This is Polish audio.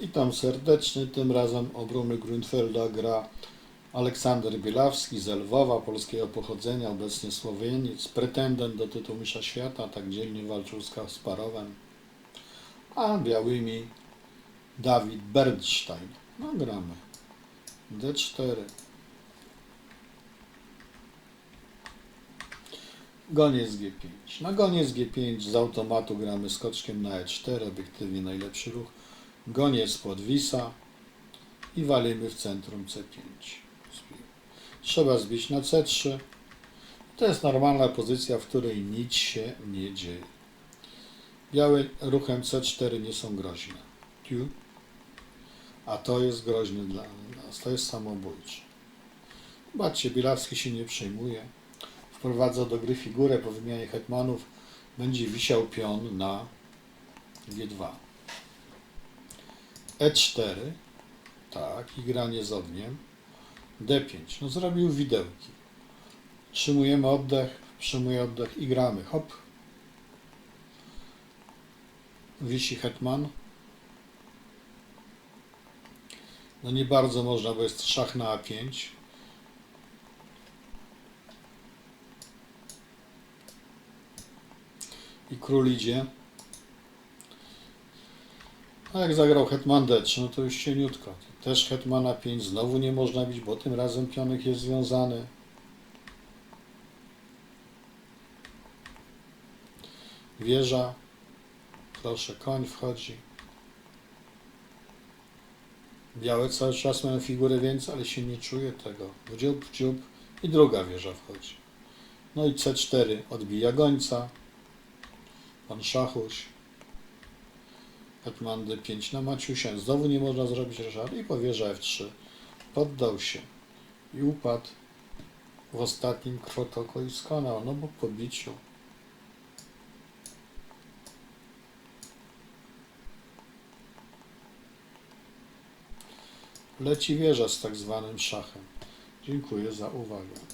Witam serdecznie. Tym razem obromy Grunfelda gra Aleksander Bielawski z Lwowa, polskiego pochodzenia, obecnie Słowieniec, pretendent do tytułu Mistrza Świata, tak dzielnie walczył z Kasparowem, a białymi Dawid Bernstein. No gramy. D4. Goniec G5. Na goniec G5 z automatu gramy skoczkiem na E4, obiektywnie najlepszy ruch. Goniec podwisa i walimy w centrum C5. Trzeba zbić na C3. To jest normalna pozycja, w której nic się nie dzieje. Białe ruchem C4 nie są groźne. A to jest groźne dla nas. To jest samobójcze. Zobaczcie, Bielawski się nie przejmuje. Wprowadza do gry figurę po wymianie hetmanów. Będzie wisiał pion na G2. E4. Tak, i granie z ogniem. D5. No zrobił widełki. Trzymujemy oddech, przyjmuje oddech i gramy. Hop. Wisi hetman. No nie bardzo można, bo jest szach na A5. I król idzie. A jak zagrał hetman D3, no to już cieniutko. Też hetmana 5 znowu nie można bić, bo tym razem pionek jest związany. Wieża. Proszę, koń wchodzi. Białe cały czas mają figurę więcej, ale się nie czuje tego. Dziób, dziób i druga wieża wchodzi. No i C4 odbija gońca. Pan Szachuś. Hetman D5 na Maciusia. Znowu nie można zrobić ryżar i powierza F3. Poddał się i upadł w ostatnim krwotoku i skonał, no bo po biciu. Leci wieża z tak zwanym szachem. Dziękuję za uwagę.